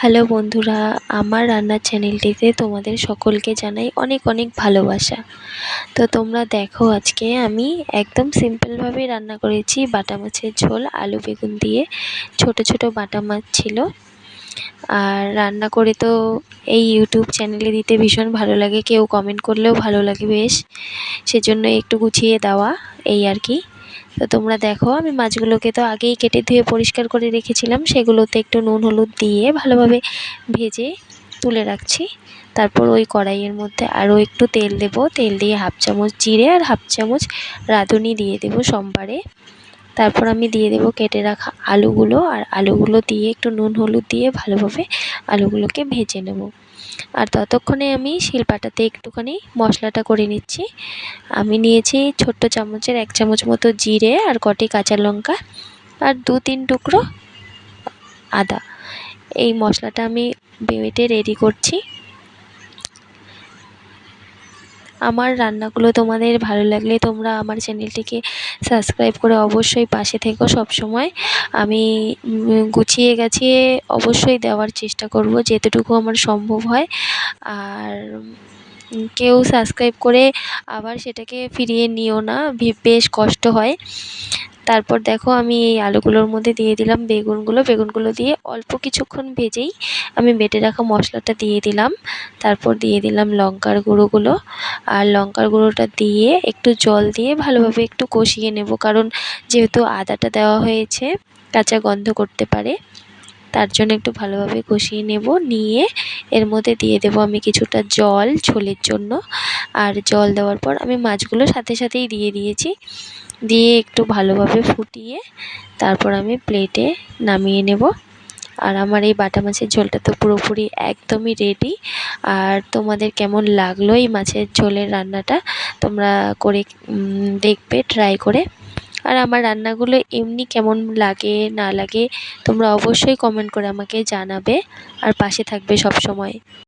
Hello বন্ধুরা, আমার রান্নার চ্যানেলটিতে তোমাদের সকলকে জানাই অনেক অনেক ভালোবাসা। তো তোমরা দেখো আজকে আমি একদম সিম্পলভাবে রান্না করেছি বাটা মাছের ঝোল, আলু বেগুন দিয়ে। ছোট ছোট বাটা মাছ ছিল। আর রান্না করে তো এই ইউটিউব চ্যানেলে দিতে ভীষণ ভালো লাগে, কেউ কমেন্ট করলেও ভালো লাগে বেশ। সেজন্য একটু গুছিয়ে দেওয়া, এই আর কি। তো তোমরা দেখো, আমি মাছগুলোকে তো আগেই কেটে ধুয়ে পরিষ্কার করে রেখেছিলাম। সেগুলোতে একটু নুন, হলুদ দিয়ে ভালোভাবে ভেজে তুলে রাখছি। তারপর ওই কড়াইয়ের মধ্যে আরও একটু তেল দেব। তেল দিয়ে হাফ চামচ জিরে আর হাফ চামচ রাঁধুনি দিয়ে দেব সোমবারে। তারপর আমি দিয়ে দেব কেটে রাখা আলুগুলো। আর আলুগুলো দিয়ে একটু নুন, হলুদ দিয়ে ভালোভাবে আলুগুলোকে ভেজে নেব। আর ততক্ষণে আমি শিলপাটাতে একটুখানি মশলাটা করে নিচ্ছি। আমি নিয়েছি ছোট্ট চামচের এক চামচ মতো জিরে আর কটি কাঁচা লঙ্কা আর দু তিন টুকরো আদা। এই মশলাটা আমি বেটে রেডি করছি। আমার রান্নাগুলো তোমাদের ভালো লাগলে তোমরা আমার চ্যানেলটিকে সাবস্ক্রাইব করে অবশ্যই পাশে থেকো। সবসময় আমি গুছিয়ে গাছিয়ে অবশ্যই দেওয়ার চেষ্টা করব যেতটুকু আমার সম্ভব হয়। আর কেউ সাবস্ক্রাইব করে আবার সেটাকে ফিরিয়ে নিও না বেশ কষ্ট হয়। তারপর দেখো আমি এই আলুগুলোর মধ্যে দিয়ে দিলাম বেগুনগুলো। বেগুনগুলো দিয়ে অল্প কিছুক্ষণ ভেজেই আমি বেটে রাখা মশলাটা দিয়ে দিলাম। তারপর দিয়ে দিলাম লঙ্কার গুঁড়োগুলো। আর লঙ্কার গুঁড়োটা দিয়ে একটু জল দিয়ে ভালোভাবে একটু কষিয়ে নেব। কারণ যেহেতু আদাটা দেওয়া হয়েছে, কাঁচা গন্ধ করতে পারে। তার জন্য একটু ভালোভাবে কষিয়ে নেব, নিয়ে এর মধ্যে দিয়ে দেব আমি কিছুটা জল ঝোলের জন্য। আর জল দেওয়ার পর আমি মাছগুলো সাথে সাথেই দিয়ে দিয়েছি। দিয়ে একটু ভালোভাবে ফুটিয়ে তারপর আমি প্লেটে নামিয়ে নেব। আর আমার এই বাটা মাছের ঝোলটা তো পুরোপুরি একদমই রেডি আর তোমাদের কেমন লাগল এই মাছের ঝোলের রান্নাটা? তোমরা করে দেখবে ট্রাই করে। আর আমার রান্নাগুলো এমনি কেমন লাগে, না লাগে, তোমরা অবশ্যই কমেন্ট করে আমাকে জানাবে আর পাশে থাকবে সব সময়।